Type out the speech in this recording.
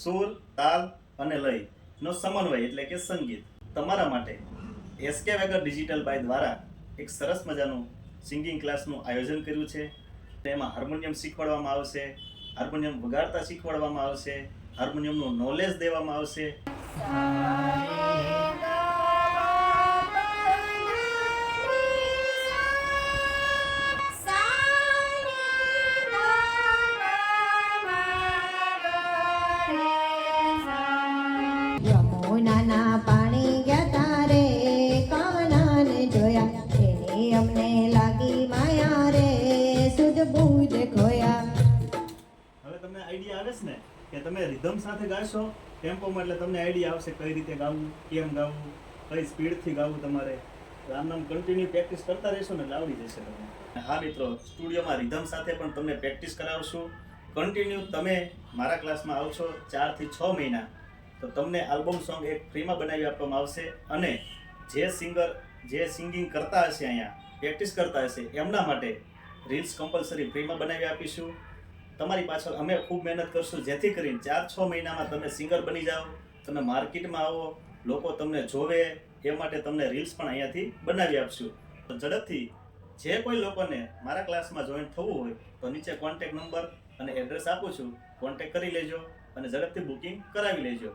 સુર, તાલ અને લયનો સમન્વય એટલે કે સંગીત. તમારા માટે એસકે વેગર ડિજિટલ બાય દ્વારા એક સરસ મજાનું સિંગિંગ ક્લાસનું આયોજન કર્યું છે. તેમાં હાર્મોનિયમ શીખવાડવામાં આવશે હાર્મોનિયમ વગાડતા શીખવાડવામાં આવશે હાર્મોનિયમનું નોલેજ દેવામાં આવશે. અમને લાગી માયા રે સુધ બુધ ખોયા. હવે તમને આઈડિયા આવે છે ને કે તમે રિધમ સાથે ગાશો ટેમ્પોમાં એટલે તમને આઈડિયા આવશે કઈ રીતે ગાવું, કેમ ગાવું, કઈ સ્પીડથી ગાવું તમારે. આમ આમ કન્ટિન્યુ પ્રેક્ટિસ કરતા રહેશો ને એટલે આવડી જશે તમને. હા મિત્રો, સ્ટુડિયોમાં રિધમ સાથે પણ તમને પ્રેક્ટિસ કરાવશું. કન્ટિન્યુ તમે મારા ક્લાસમાં આવશો ચારથી છ મહિના. તો તમને આલ્બમ સોંગ એક ફ્રીમાં બનાવી આપવામાં આવશે અને જે સિંગર જે સિંગિંગ કરતા હશે અહીંયા પ્રેક્ટિસ કરતા હશે, એમના માટે રીલ્સ કમ્પલસરી ફ્રીમાં બનાવી આપીશું. તમારી પાછળ અમે ખૂબ મહેનત કરશું, જેથી કરીને ચાર છ મહિનામાં તમે સિંગર બની જાઓ, તમે માર્કેટમાં આવો, લોકો તમને જોવે, એ માટે તમને રીલ્સ પણ અહીંયાથી બનાવી આપશું. ઝડપથી જે કોઈ લોકોને મારા ક્લાસમાં જોઈન થવું હોય, તો નીચે કોન્ટેક નંબર અને એડ્રેસ આપું છું. કોન્ટેક કરી લેજો અને ઝડપથી બુકિંગ કરાવી લેજો.